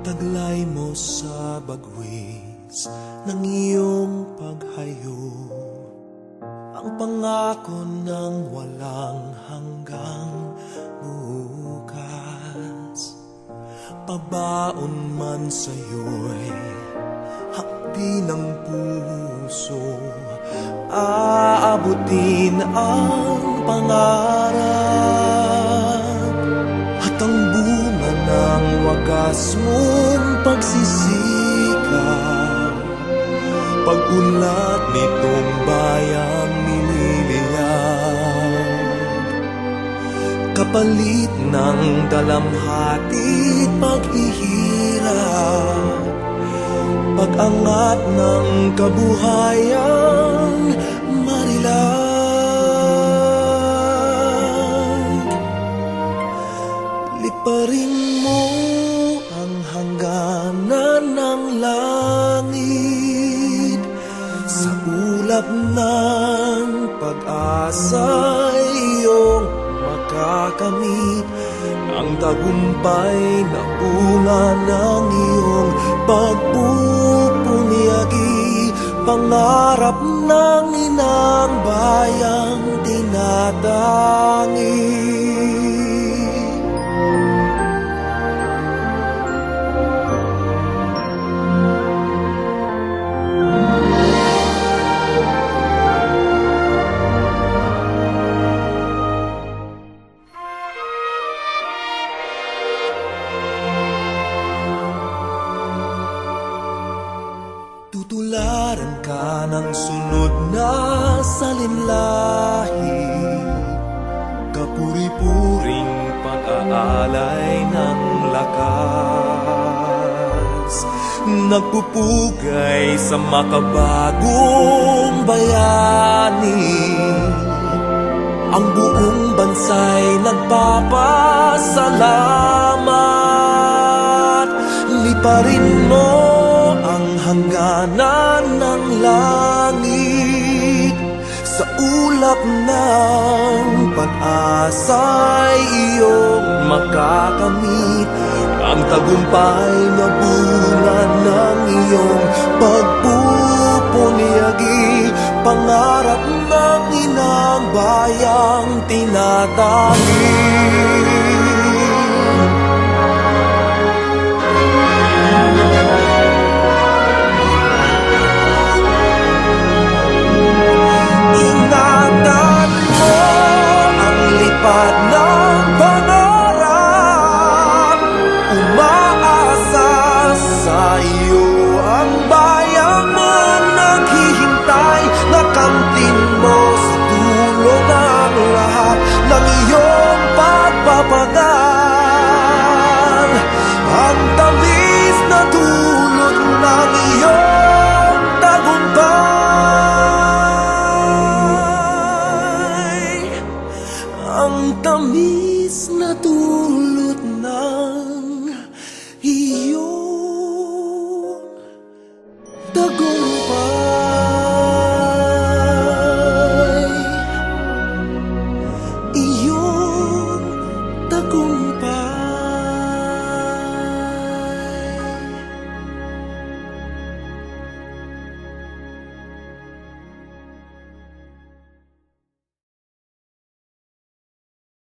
Taglay mo sa bagwis ng iyong paghayo. Ang pangako ng walang hanggang bukas. Pabaon man sa'yo'y hakdi ng puso. Aabutin ang pangarap mong pagsisikap Pag-unlad nitong bayang nililiyang Kapalit ng dalamhati paghihirap. Pag-angat ng kabuhayan marilang Liparin mo ulap ng pag-asa iyong makakamit. Ang tagumpay na bunga ng iyong pagpupunyagi. Pangarap ng inang bayang tinatangi ng sunod na salinlahi. Kapuri-puring pag-aalay ng lakas. Nagpupugay sa makabagong bayani. Ang buong bansa'y nagpapasalamat. Liparin hangganan ng langit Sa ulap ng pag-asa'y iyong makakamit. Ang tagumpay na bunga ng iyong pagpupunyagi Pangarap ng inang bayang tinatangi